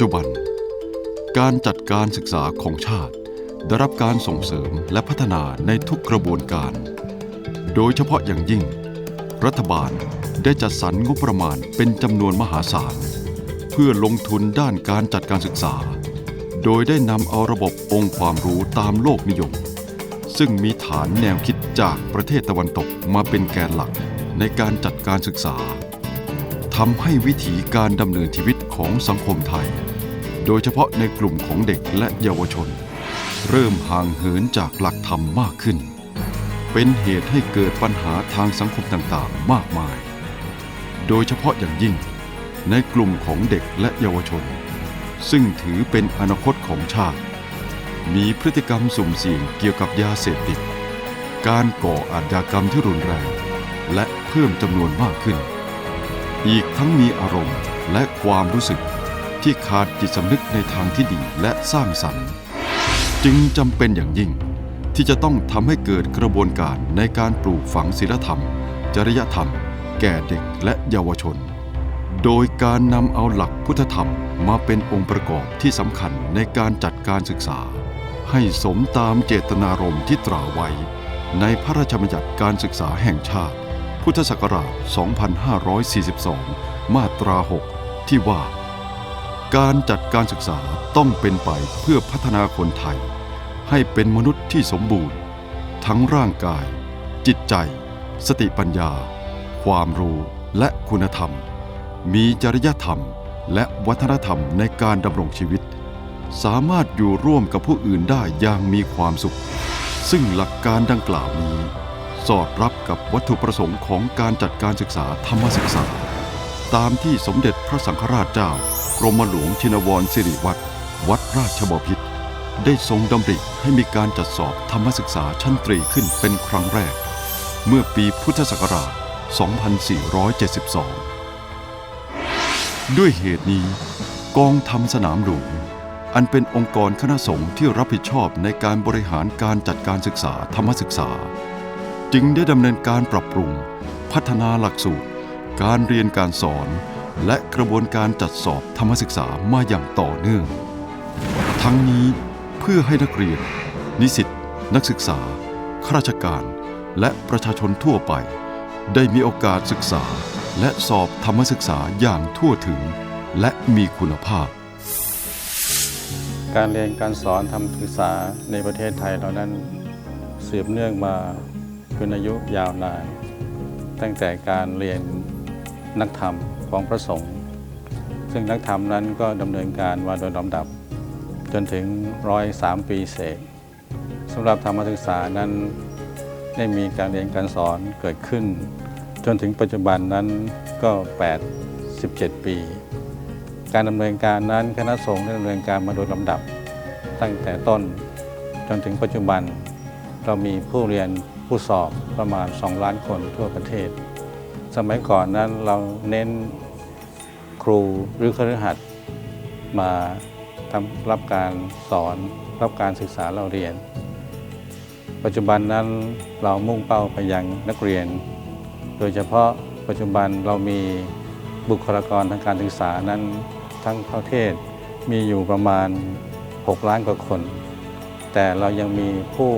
ปัจจุบัน การจัดการศึกษาของชาติ ได้รับการส่งเสริมและพัฒนาในทุกกระบวนการ โดยเฉพาะอย่างยิ่ง รัฐบาลได้จัดสรรงบประมาณเป็นจำนวนมหาศาล เพื่อลงทุนด้านการจัดการศึกษา โดยได้นำเอาระบบองค์ความรู้ตามโลกนิยม ซึ่งมีฐานแนวคิดจากประเทศตะวันตกมาเป็นแกนหลักในการจัดการศึกษาทำให้วิถีการดำเนินชีวิตของสังคมไทย โดยเฉพาะในกลุ่มของเด็กและเยาวชน เริ่มห่างเหินจากหลักธรรมมากขึ้น เป็นเหตุให้เกิดปัญหาทางสังคมต่างๆ มากมาย โดยเฉพาะอย่างยิ่ง ในกลุ่มของเด็กและเยาวชน ซึ่งถือเป็นอนาคตของชาติ มีพฤติกรรมสุ่มเสี่ยงเกี่ยวกับยาเสพติด การก่ออาชญากรรมที่รุนแรง และเพิ่มจำนวนมากขึ้น อีกทั้งมีอารมณ์และความรู้สึก ที่ขาดจิตสำนึกในทางที่ดีและสร้างสรรค์ จึงจำเป็นอย่างยิ่ง ที่จะต้องทำให้เกิดกระบวนการในการปลูกฝังศีลธรรม จริยธรรม แก่เด็กและเยาวชน โดยการนำเอาหลักพุทธธรรมมาเป็นองค์ประกอบที่สำคัญในการจัดการศึกษา ให้สมตามเจตนารมณ์ที่ตราไว้ ในพระราชบัญญัติการศึกษาแห่งชาติ พุทธศักราช 2542 มาตรา 6 ที่ว่า การจัดการศึกษาต้องเป็นไปเพื่อพัฒนาคนไทย ให้เป็นมนุษย์ที่สมบูรณ์ ทั้งร่างกาย จิตใจ สติปัญญา ความรู้และคุณธรรม มีจริยธรรมและวัฒนธรรมในการดำรงชีวิต สามารถอยู่ร่วมกับผู้อื่นได้อย่างมีความสุข ซึ่งหลักการดังกล่าวนี้ สอดรับกับวัตถุประสงค์ของการจัดการศึกษาธรรมศึกษา ตามที่สมเด็จพระสังฆราชเจ้ากรมหลวงชินวรสิริวัตรวัดราชบพิตรได้ทรงดำริให้มีการจัดสอบธรรมศึกษาชั้นตรีขึ้นเป็นครั้งแรก เมื่อปีพุทธศักราช 2472 ด้วยเหตุนี้ กองธรรมสนามหลวงอันเป็นองค์กรคณะสงฆ์ที่รับผิดชอบในการบริหารการจัดการศึกษาธรรมศึกษา จึงได้ดำเนินการปรับปรุง พัฒนาหลักสูตร การเรียนการสอน และกระบวนการจัดสอบธรรมศึกษามาอย่างต่อเนื่อง ทั้งนี้เพื่อให้นักเรียน นิสิตนักศึกษาข้าราชการ และประชาชนทั่วไป ได้มีโอกาสศึกษา และสอบธรรมศึกษาอย่างทั่วถึง และมีคุณภาพ การเรียนการสอนทำศึกษาในประเทศไทยเรานั้นสืบเนื่องมาเป็นอายุยาวนาน ตั้งแต่การเรียน นักธรรมของพระสงฆ์ซึ่งนักธรรมนั้นก็ดำเนินการมาโดยลำดับ จนถึงร้อยสามปีเศษสำหรับธรรมศึกษานั้นได้มีการเรียนการสอนเกิดขึ้น จนถึงปัจจุบันนั้นก็ 8 17 ปี การดำเนินการนั้นคณะสงฆ์ได้ดำเนินการมาโดยลำดับ ตั้งแต่ต้นจนถึงปัจจุบัน เรามีผู้เรียนผู้สอบประมาณ 2 ล้านคนทั่วประเทศ สมัยก่อนนั้นเราเน้นครูหรือคฤหัสถ์มาทำรับการสอนรับการศึกษาเราเรียน ปัจจุบันนั้นเรามุ่งเป้าไปยังนักเรียน โดยเฉพาะปัจจุบันเรามีบุคลากรทางการศึกษานั้นทั้งประเทศมีอยู่ประมาณ 6 ล้านกว่าคน แต่เรายังมีผู้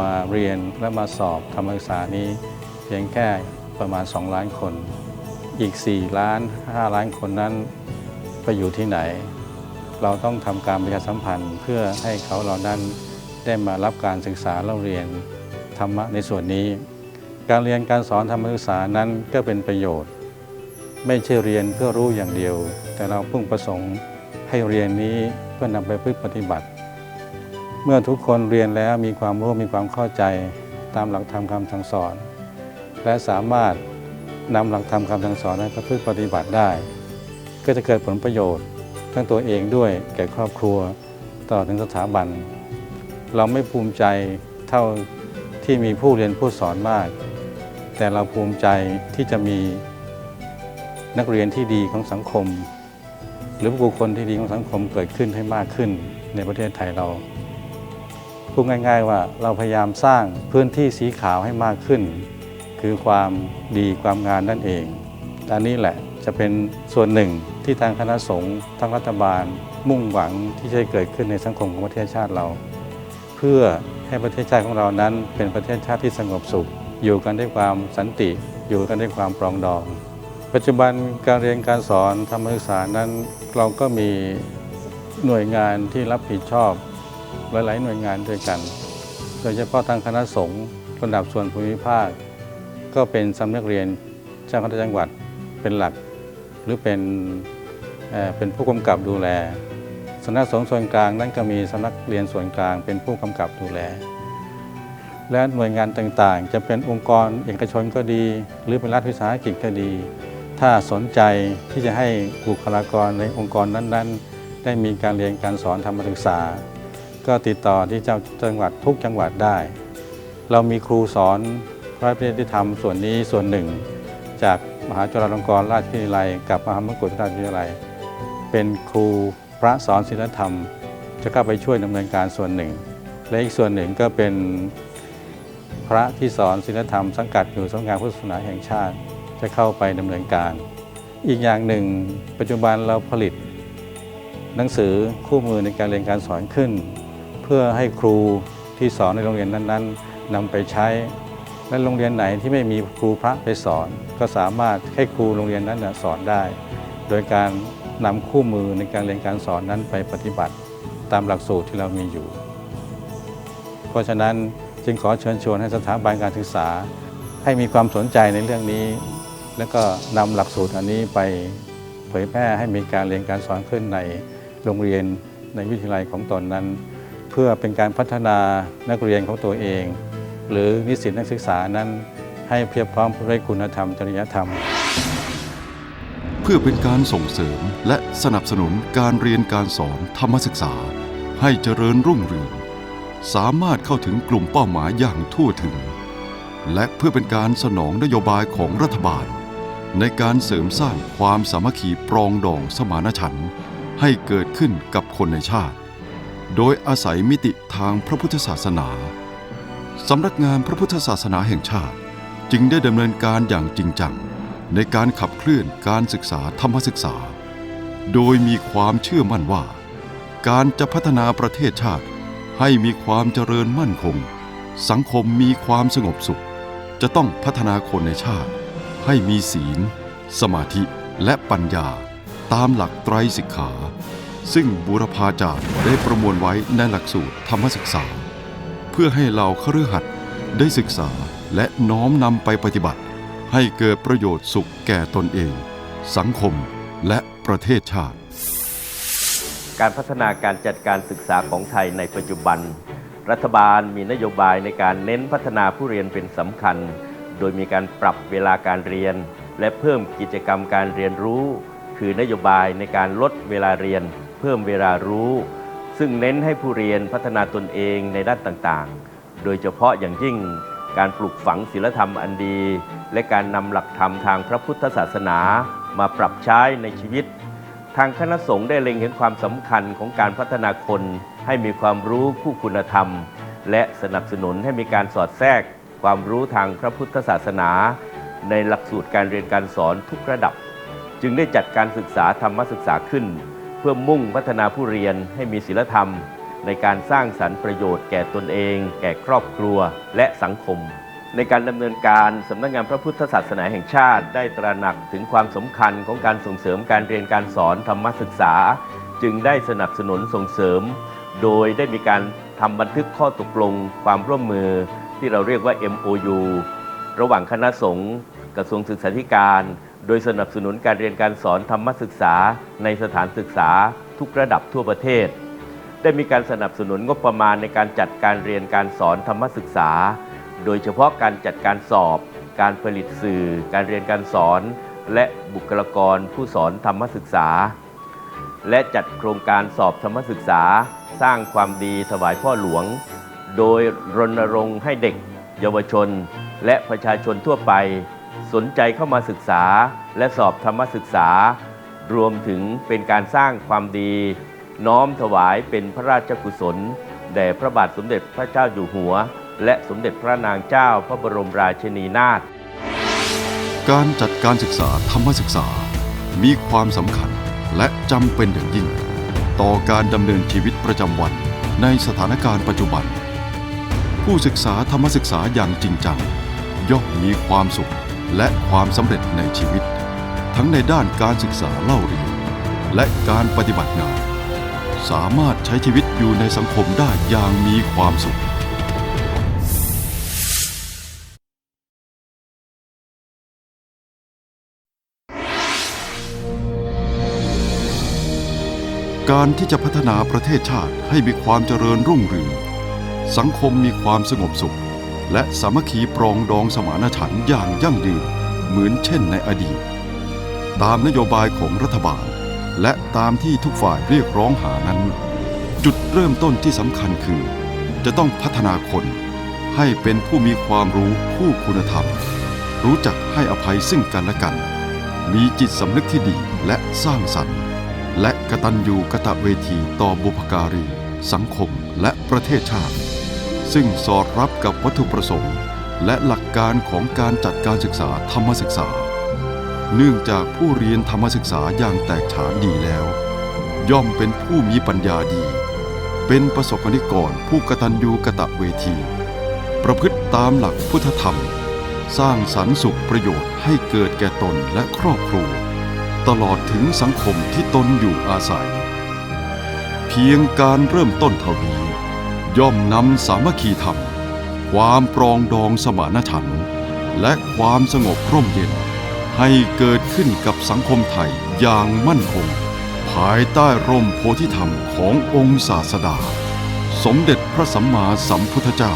มาเรียนและมาสอบธรรศึกษานี้เพียงแค่ ประมาณ 2 ล้านคน อีก 4 ล้าน 5 ล้านคนนั้นไปอยู่ที่ไหน เราต้องทำการประชาสัมพันธ์ เพื่อให้เขาเหล่านั้นได้มารับการศึกษาเราเรียนธรรมะในส่วนนี้ การเรียนการสอนธรรมศึกษานั้นก็เป็นประโยชน์ ไม่ใช่เรียนเพื่อรู้อย่างเดียว แต่เราพุ่งประสงค์ให้เรียนนี้เพื่อนำไปพึ่งปฏิบัติ เมื่อทุกคนเรียนแล้วมีความรู้มีความเข้าใจตามหลักธรรมคำสั่งสอน และสามารถนำหลักธรรมคำสั่งสอนให้ประพฤติปฏิบัติได้ ก็จะเกิดผลประโยชน์ทั้งตัวเองด้วยแก่ครอบครัวตลอดถึงสถาบัน เราไม่ภูมิใจเท่าที่มีผู้เรียนผู้สอนมาก แต่เราภูมิใจที่จะมีนักเรียนที่ดีของสังคม หรือบุคคลที่ดีของสังคมเกิดขึ้นให้มากขึ้นในประเทศไทยเราพูดง่าย ๆ ว่าเราพยายามสร้างพื้นที่สีขาวให้มากขึ้น คือความดีความงานนั่นเองอันนี้แหละจะเป็นส่วนหนึ่งที่ทางคณะสงฆ์ทางรัฐบาล มุ่งหวังที่จะเกิดขึ้นในสังคมของประเทศชาติเรา เพื่อให้ประเทศชาติของเรานั้น เป็นประเทศชาติที่สงบสุข อยู่กันด้วยความสันติ อยู่กันด้วยความปรองดอง ปัจจุบันการเรียนการสอนธรรมศึกษานั้น เราก็มีหน่วยงานที่รับผิดชอบหลาย ๆ หน่วยงานด้วยกัน โดยเฉพาะทางคณะสงฆ์ระดับส่วนภูมิภาค ก็เป็นสำนักเรียนเจ้าคณะจังหวัดเป็นหลัก หรือเป็นเป็นผู้กำกับดูแลสำนักสงฆ์ส่วนกลางนั้นก็มีสำนักเรียนส่วนกลางเป็นผู้กำกับดูแล และหน่วยงานต่างๆ จะเป็นองค์กรเอกชนก็ดี หรือเป็นรัฐวิสาหกิจก็ดี ถ้าสนใจที่จะให้บุคลากรในองค์กรนั้น ๆ ได้มีการเรียนการสอนธรรมศึกษา ก็ติดต่อที่เจ้าจังหวัดทุกจังหวัดได้ เรามีครูสอน พระพิธีธรรมส่วนนี้ส่วนหนึ่ง จากมหาจุฬาลงกรณราชวิทยาลัย กับมหามกุฏราชวิทยาลัย เป็นครูพระสอนศีลธรรม จะเข้าไปช่วยดำเนินการส่วนหนึ่ง และอีกส่วนหนึ่งก็เป็นพระที่สอนศีลธรรมสังกัดอยู่สำนักงานพุทธศาสนาแห่งชาติจะเข้าไปดำเนินการ อีกอย่างหนึ่ง ปัจจุบันเราผลิต หนังสือคู่มือในการเรียนการสอนขึ้น เพื่อให้ครูที่สอนในโรงเรียนนั้น ๆนำไปใช้ และโรงเรียนไหนที่ไม่มีครูพระไปสอน ก็สามารถให้ครูโรงเรียนนั้นนะสอนได้ โดยการนำคู่มือในการเรียนการสอนนั้นไปปฏิบัติตามหลักสูตรที่เรามีอยู่ เพราะฉะนั้นจึงขอเชิญชวนให้สถาบันการศึกษา ให้มีความสนใจในเรื่องนี้ แล้วก็นำหลักสูตรอันนี้ไปเผยแพร่ให้มีการเรียนการสอนขึ้นในโรงเรียนในวิทยาลัยของตนนั้น เพื่อเป็นการพัฒนานักเรียนของตัวเอง หรือนิสิตนักศึกษานั้น ให้เพียบพร้อมด้วยคุณธรรมจริยธรรม เพื่อเป็นการส่งเสริมและสนับสนุนการเรียนการสอนธรรมศึกษา ให้เจริญรุ่งเรือง สามารถเข้าถึงกลุ่มเป้าหมายอย่างทั่วถึง และเพื่อเป็นการสนองนโยบายของรัฐบาล ในการเสริมสร้างความสามัคคีปรองดองสมานฉันท์ให้เกิดขึ้นกับคนในชาติ โดยอาศัยมิติทางพระพุทธศาสนา สำนักงานพระพุทธศาสนาแห่งชาติ จึงได้ดำเนินการอย่างจริงจัง ในการขับเคลื่อนการศึกษาธรรมศึกษา โดยมีความเชื่อมั่นว่า การจะพัฒนาประเทศชาติให้มีความเจริญมั่นคง สังคมมีความสงบสุข จะต้องพัฒนาคนในชาติ ให้มีศีล สมาธิและปัญญาตามหลักไตรสิกขา ซึ่งบูรพาจารย์ได้ประมวลไว้ในหลักสูตรธรรมศึกษา เพื่อให้เราเคฤหัสถ์ได้ศึกษาและน้อมนำไปปฏิบัติ ให้เกิดประโยชน์สุขแก่ตนเอง สังคมและประเทศชาติ การพัฒนาการจัดการศึกษาของไทยในปัจจุบัน รัฐบาลมีนโยบายในการเน้นพัฒนาผู้เรียนเป็นสำคัญ โดยมีการปรับเวลาการเรียน และเพิ่มกิจกรรมการเรียนรู้ คือนโยบายในการลดเวลาเรียน เพิ่มเวลารู้ ซึ่งเน้นให้ผู้เรียนพัฒนาตนเองในด้านต่างๆ โดยเฉพาะอย่างยิ่งการปลูกฝังศีลธรรมอันดี และการนำหลักธรรมทางพระพุทธศาสนามาปรับใช้ในชีวิต ทางคณะสงฆ์ได้เล็งเห็นความสำคัญของการพัฒนาคนให้มีความรู้คู่คุณธรรม และสนับสนุนให้มีการสอดแทรก ความรู้ทางพระพุทธศาสนา ในหลักสูตรการเรียนการสอนทุกระดับ จึงได้จัดการศึกษาธรรมศึกษาขึ้น เพื่อมุ่งพัฒนาผู้เรียนให้มีศีลธรรม ในการสร้างสรรค์ประโยชน์แก่ตนเอง แก่ครอบครัวและสังคม ในการดำเนินการสำนักงานพระพุทธศาสนาแห่งชาติ ได้ตระหนักถึงความสำคัญของการส่งเสริมการเรียนการสอนธรรมศึกษา จึงได้สนับสนุนส่งเสริม โดยได้มีการทำบันทึกข้อตกลง ความร่วมมือที่เราเรียกว่า MOU ระหว่างคณะสงฆ์กระทรวงศึกษาธิการ โดยสนับสนุนการเรียนการสอนธรรมศึกษาในสถานศึกษาทุกระดับทั่วประเทศ ได้มีการสนับสนุนงบประมาณในการจัดการเรียนการสอนธรรมศึกษา โดยเฉพาะการจัดการสอบ การผลิตสื่อ การเรียนการสอน และบุคลากรผู้สอนธรรมศึกษา และจัดโครงการสอบธรรมศึกษา สร้างความดีถวายพ่อหลวง โดยรณรงค์ให้เด็ก เยาวชน และประชาชนทั่วไป สนใจเข้ามาศึกษาและสอบธรรมศึกษา รวมถึงเป็นการสร้างความดี น้อมถวายเป็นพระราชกุศล แด่พระบาทสมเด็จพระเจ้าอยู่หัว และสมเด็จพระนางเจ้าพระบรมราชินีนาถการจัดการศึกษาธรรมศึกษา มีความสำคัญและจำเป็นอย่างยิ่ง ต่อการดำเนินชีวิตประจำวันในสถานการณ์ปัจจุบัน ผู้ศึกษาธรรมศึกษาอย่างจริงจังย่อมมีความสุข และความสำเร็จในชีวิต ทั้งในด้านการศึกษาเล่าเรียน และการปฏิบัติงาน สามารถใช้ชีวิตอยู่ในสังคมได้อย่างมีความสุขการที่จะพัฒนาประเทศชาติให้มีความเจริญรุ่งเรือง สังคมมีความสงบสุข และสามัคคีปรองดองสมานฉันท์อย่างยั่งยืนเหมือนเช่นในอดีต ตามนโยบายของรัฐบาล และตามที่ทุกฝ่ายเรียกร้องหานั้น จุดเริ่มต้นที่สำคัญคือ จะต้องพัฒนาคน ให้เป็นผู้มีความรู้ผู้คุณธรรม รู้จักให้อภัยซึ่งกันและกัน มีจิตสำนึกที่ดีและสร้างสรรค์ และกตัญญูกตเวทีต่อบุพการี สังคมและประเทศชาติ ซึ่งสอดรับกับวัตถุประสงค์ และหลักการของการจัดการศึกษาธรรมศึกษา เนื่องจากผู้เรียนธรรมศึกษาอย่างแตกฉานดีแล้ว ย่อมเป็นผู้มีปัญญาดี เป็นประสบกนิกรผู้กตัญญูกะตะเวที ประพฤติตามหลักพุทธธรรม สร้างสรรค์สุขประโยชน์ให้เกิดแก่ตนและครอบครัวตลอดถึงสังคมที่ตนอยู่อาศัย เพียงการเริ่มต้นเท่านี้ ย่อมนำสามัคคีธรรม ความปรองดองสมานฉันท์และความสงบร่มเย็น ให้เกิดขึ้นกับสังคมไทยอย่างมั่นคง ภายใต้ร่มโพธิธรรมขององค์ศาสดา สมเด็จพระสัมมาสัมพุทธเจ้า